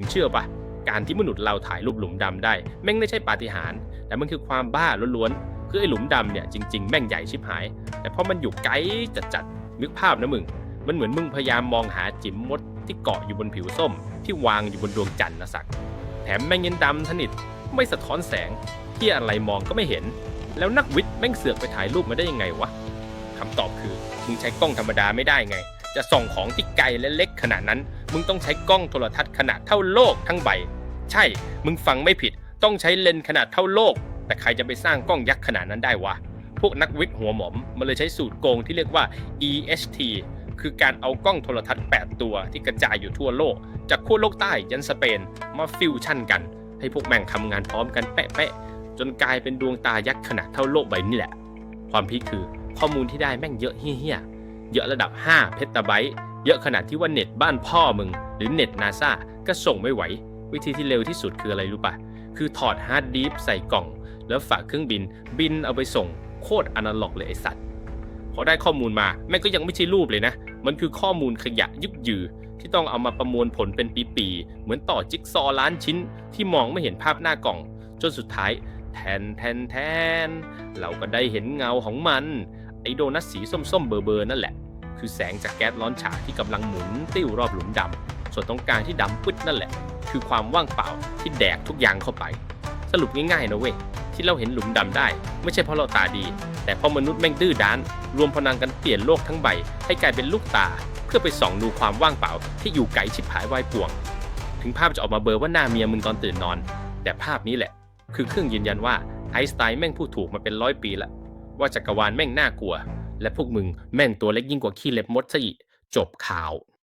มึงเชื่อปะการที่มนุษย์เราถ่ายรูปหลุมดำได้แม่งไม่ใช่ปาฏิหาริย์แต่มันคือความบ้าล้วนๆคือไอ้หลุมดำเนี่ยจริง ๆ แม่งใหญ่ชิบหาย แต่พอมันอยู่ไกลจัดๆนึกภาพนะมึง มันเหมือนมึงพยายามมองหาจิ๋มมดที่เกาะอยู่บนผิวส้ม ที่วางอยู่บนดวงจันทร์นะสัก แถมแม่งยังดำสนิทไม่สะท้อนแสงที่อะไรมองก็ไม่เห็น แล้วนักวิทย์แม่งเสือกไปถ่ายรูปมาได้ยังไงวะคำตอบคือมึงใช้กล้องธรรมดาไม่ได้ไง จะส่องของที่ไกลและเล็กขนาดนั้น มึงต้องใช้กล้องโทรทัศน์ขนาดเท่าโลกทั้งใบ ใช่ มึงฟังไม่ผิด ต้องใช้เลนส์ขนาดเท่าโลก แต่ใครจะไปสร้างกล้องยักษ์ขนาดนั้นได้วะ พวกนักวิทย์หัวหมอมมันเลยใช้สูตรโกงที่เรียกว่า EHT คือการเอากล้องโทรทัศน์ 8 ตัวที่กระจายอยู่ทั่วโลก จากขั้วโลกใต้ยันสเปนมาฟิวชั่นกัน ให้พวกแม่งทำงานพร้อมกันแปะๆจนกลายเป็นดวงตายักษ์ขนาดเท่าโลกใบนี้แหละ ความพีคคือข้อมูลที่ได้แม่งเยอะเฮี้ยเยอะระดับ 5 เพตาไบต์ เยอะขนาดที่ว่าเน็ตบ้านพ่อมึง หรือเน็ตนาซาก็ส่งไม่ไหว วิธีที่เร็วที่สุดคืออะไรรู้ปะคือถอดฮาร์ดดิสใส่กล่อง แล้วฝากเครื่องบิน บินเอาไปส่งโคตรอนาล็อกเลยไอสัตว์พอได้ข้อมูลมาแม่งก็ยังไม่ใช่รูปเลยนะ มันคือข้อมูลขยะยึกยือที่ต้องเอามาประมวลผลเป็นปีๆเหมือนต่อจิ๊กซอล้านชิ้นที่มองไม่เห็นภาพหน้ากล่อง จนสุดท้ายแทนแทนแทน เราก็ได้เห็นเงาของมัน ไอโดนัทสีส้มๆเบอร์ๆนั่นแหละ คือแสงจากแก๊สร้อนฉาที่กำลังหมุนติ้วรอบหลุมดำส่วนตรงกลางที่ดำปึ๊ดนั่นแหละ คือความว่างเปล่าที่แดกทุกอย่างเข้าไป สรุปง่ายๆนะเว้ยที่เราเห็นหลุมดำได้ ไม่ใช่เพราะเราตาดี แต่เพราะมนุษย์แม่งดื้อด้าน รวมพลังกันเปลี่ยนโลกทั้งใบ ให้กลายเป็นลูกตา เพื่อไปส่องดูความว่างเปล่า ที่อยู่ไกลชิบหายวายป่วง ถึงภาพจะออกมาเบลอว่าหน้าเมียมึงตอนตื่นนอน แต่ภาพนี้แหละ คือเครื่องยืนยันว่าไอน์สไตน์แม่งพูดถูกมาเป็นร้อยปีละว่าจักรวาลแม่งน่ากลัว และพวกมึงแม่งตัวเล็กยิ่งกว่าขี้เล็บมดซะอีกจบข่าว